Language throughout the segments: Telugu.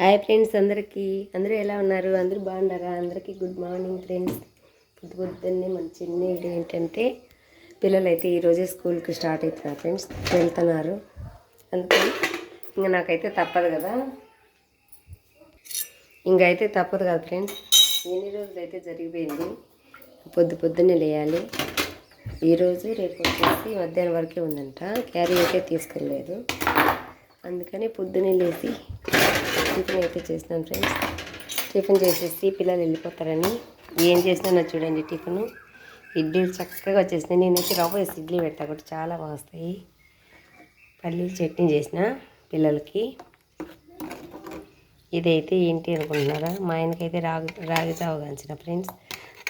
హాయ్ ఫ్రెండ్స్ అందరికీ. అందరూ ఎలా ఉన్నారు? అందరూ బాగున్నారా? అందరికీ గుడ్ మార్నింగ్ ఫ్రెండ్స్ పొద్దు పొద్దున్నే మన చిన్న ఇది ఏంటంటే పిల్లలు అయితే ఈరోజే స్కూల్కి స్టార్ట్ అవుతున్నారు ఫ్రెండ్స్ వెళ్తున్నారు. అందుకని ఇంకా నాకైతే తప్పదు కదా. ఇంకైతే అయితే తప్పదు కదా ఫ్రెండ్స్ ఎన్ని రోజులు అయితే జరిగిపోయింది? పొద్దు పొద్దున్నే లేయాలి. ఈరోజు రేపు వచ్చేసి మధ్యాహ్నం వరకే ఉందంట. క్యారీ అయితే తీసుకెళ్ళలేదు. అందుకని పొద్దున్నే లేచి టిఫిన్ అయితే చేసినాను ఫ్రెండ్స్. టిఫిన్ చేసేసి పిల్లలు వెళ్ళిపోతారని. ఏం చేసినా చూడండి టిఫిన్. ఇడ్లీలు చక్కగా వచ్చేసినాయి. నేనైతే రవ్వ వేసి ఇడ్లీ పెట్టా కూడా చాలా బాగా వస్తాయి పల్లీలు చట్నీ చేసిన పిల్లలకి. ఇదైతే ఏంటి అనుకుంటున్నారా? మా ఆయనకైతే రాగి రాగి జావ కాంచిన ఫ్రెండ్స్.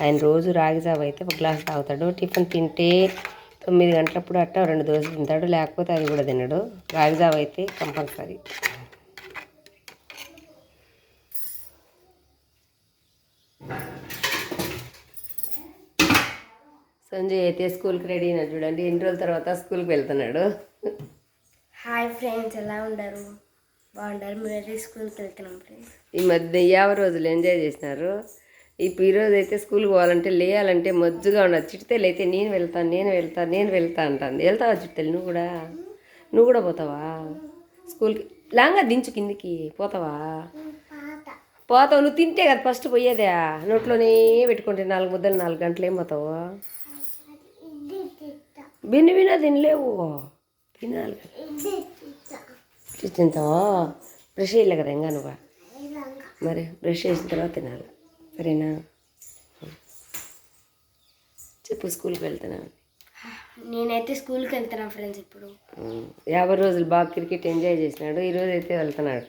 ఆయన రోజు రాగి జావ అయితే ఒక గ్లాస్ తాగుతాడు. టిఫిన్ తింటే తొమ్మిది గంటలప్పుడు అట్ట రెండు దోశలు తింటాడు. లేకపోతే అది కూడా తినడు. రాగి జావ అయితే కంపల్సరీ. సంజయ్ అయితే స్కూల్కి రెడీ అయినాడు చూడండి. ఎన్ని రోజుల తర్వాత స్కూల్కి వెళ్తున్నాడు? హాయ్ ఫ్రెండ్స్ ఎలా ఉండరు బాగుంటారు మీరు స్కూల్కి వెళ్తున్నాం ఫ్రెండ్స్. ఈ మధ్య యాభై రోజులు ఎంజాయ్ చేసినారు? ఇప్పుడు ఈరోజు అయితే స్కూల్కి పోవాలంటే లేయాలంటే మజ్జుగా ఉండదు చిట్తెలు అయితే నేను వెళ్తాను నేను వెళ్తాను నేను వెళ్తా అంటాను వెళ్తావా చిట్తెలు? నువ్వు కూడా? నువ్వు కూడా పోతావా? స్కూల్కి? లాంగా దించు కిందికి. పోతావా? పోతావు నువ్వు తింటే కదా ఫస్ట్ పోయేదే. నోట్లోనే పెట్టుకుంటే నాలుగు ముద్దలు నాలుగు గంటలు ఏం పోతావు? బిన్ను బిన్న తినలేవు. తినాలి తింటావా? బ్రష్ చేయలే కదా ఇంకా నువ్వు. మరి బ్రష్ చేసిన తర్వాత తినాలి. సరేనా? చెప్పు స్కూల్కి వెళ్తున్నాను నేనైతే స్కూల్కి వెళ్తున్నాను ఫ్రెండ్స్ ఇప్పుడు. యాభై రోజులు బాగా క్రికెట్ ఎంజాయ్ చేసినాడు. ఈరోజు అయితే వెళ్తున్నాడు.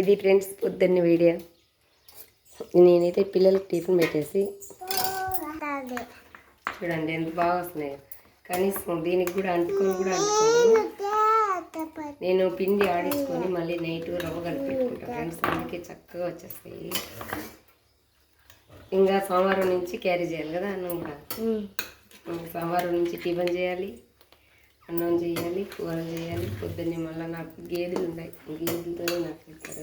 ఇది ఫ్రెండ్స్ పొద్దున్న వీడియో. నేనైతే పిల్లలకి టిఫిన్ పెట్టేసి చూడండి ఎంత బాగా వస్తున్నాయి. కనీసం దీనికి కూడా అంటుకొని కూడా అంటుకోను నేను పిండి ఆడించుకొని మళ్ళీ నైట్ రవ్వ కలిపి పెట్టుకుంటా ఫ్రెండ్స్ అందుకే చక్కగా వచ్చేస్తాయి. ఇంకా సోమవారం నుంచి క్యారీ చేయాలి కదా అన్నం కూడా. సోమవారం నుంచి టిఫిన్ చేయాలి. అన్నం చేయాలి కూర చేయాలి పొద్దున్నే మళ్ళీ నాకు గేదెలు ఉన్నాయి గేదెలతోనే నాకు ఇక్కడ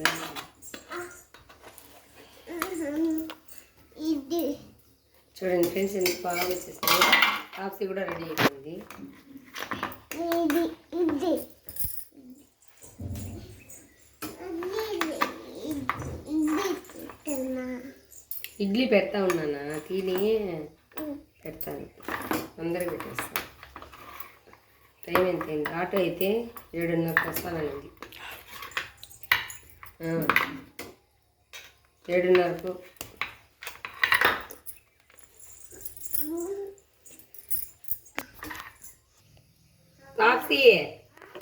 చూడండి ఫ్రెండ్స్ ఎంత బాగా వచ్చేసింది. టాప్సీ కూడా రెడీ అయిపోయింది. ఇడ్లీ పెడతా ఉన్నానా? తిని పెడతాను. తొందరగా పెట్టేస్తాను. టైం ఎంత అయింది ఆటో అయితే ఏడున్నరకు. వస్తాననింది ఏడున్నరకు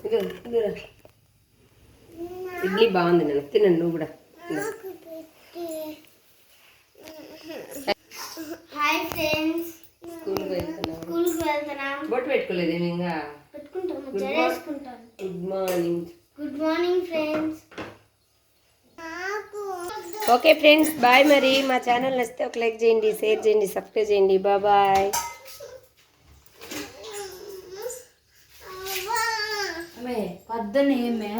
ఇదిగోరా. ఇడ్లీ బాగుంది నేను తినండి నువ్వు కూడా. హాయ్ ఫ్రెండ్స్ స్కూల్కి వెళ్తున్నాం. బొట్టు పెట్టుకోలేదేమి ఇంకా? Good morning good morning friends okay friends bye మరి మా ఛానల్ నచ్చితే ఒక లైక్ చేయండి షేర్ చేయండి సబ్స్క్రైబ్ చేయండి. బాయ్ పొద్దున్న ఏమే